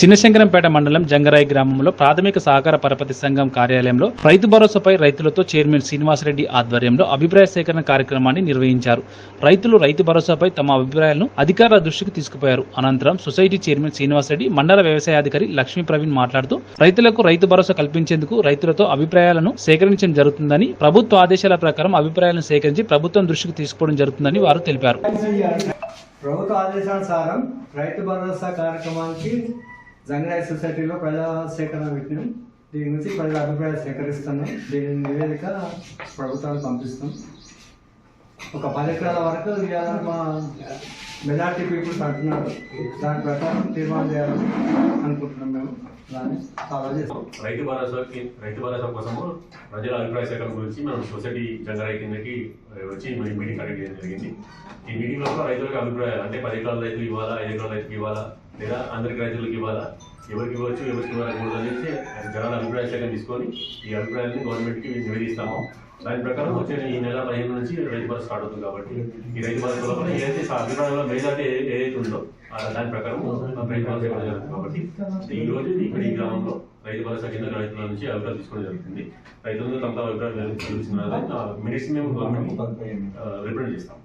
చిన్నశంకరంపేట మండలం జంగరాయి గ్రామంలో ప్రాథమిక సహకార పరపతి సంఘం కార్యాలయంలో రైతు భరోసాపై రైతులతో చైర్మన్ శ్రీనివాసరెడ్డి ఆధ్వర్యంలో అభిప్రాయ సేకరణ కార్యక్రమాన్ని నిర్వహించారు. రైతులు రైతు భరోసాపై తమ అభిప్రాయాలను అధికారుల దృష్టికి తీసుకుపోయారు. అనంతరం సొసైటీ చైర్మన్ శ్రీనివాసరెడ్డి మండల వ్యవసాయాధికారి లక్ష్మీ ప్రవీణ్ మాట్లాడుతూ రైతులకు రైతు భరోసా కల్పించేందుకు రైతులతో అభిప్రాయాలను సేకరించడం జరుగుతుందని ప్రభుత్వ ఆదేశాల ప్రకారం అభిప్రాయాలను సేకరించి ప్రభుత్వం దృష్టికి తీసుకోవడం జరుగుతుందని వారు తెలిపారు. ప్రభుత్వ ఆదేశానుసారం రైతు భరోసా కార్యక్రమానికి జంగరాయ్ సొసైటీలో ప్రజా సేకరణ పెట్టినాం. దీని గురించి ప్రజల అభిప్రాయాలు సేకరిస్తున్నాం. దీని నివేదిక ప్రభుత్వానికి పంపిస్తాం ఒక పది ఎకరాల వరకు మా మెజార్టీ పీపుల్స్ అంటున్నారు దాని ప్రకారం తీర్మానం చేయాలని అనుకుంటున్నాం మేము. దాన్ని ఫాలో చేస్తాం. రైతు భరోసాకి రైతు భరోసా కోసము ప్రజల అభిప్రాయ సేకరణ గురించి మనం సొసైటీ జంగరాయి కిందకి వచ్చి మీటింగ్ కండక్ట్ చేయడం జరిగింది. ఈ మీటింగ్లో రైతులకు అభిప్రాయాలు అంటే పది ఎకరాల రైతులు ఇవ్వాలా ఐదు ఎకరాల రైతులకు ఇవ్వాలా లేదా అందరికి రైతులకు ఇవ్వాలా? ఎవరికి ఇవ్వచ్చు ఎవరికి ఇవ్వకూడదు అనేసి జనాల అభిప్రాయ సేకరణ తీసుకొని ఈ అభిప్రాయాన్ని గవర్నమెంట్కి నివేదిస్తాము. దాని ప్రకారం వచ్చే ఈ నెల పదిహేను నుంచి రైతు భరోసా స్టార్ట్ అవుతుంది కాబట్టి ఈ రైతు భరోసా లోపల ఏదైతే అభిప్రాయంలో మెజార్టీ ఏదైతే ఉందో దాని ప్రకారం రైతు భరోసా ఇవ్వడం జరుగుతుంది కాబట్టి ఈ రోజు ఇక్కడ ఈ గ్రామంలో రైతు భరోసా కింద రైతుల నుంచి అభిప్రాయం తీసుకోవడం జరుగుతుంది. రైతులందరూ తమ అభిప్రాయం అభిప్రాయాలు మినిట్స్ మేము గవర్నమెంట్ రిప్రజెంట్ చేస్తాం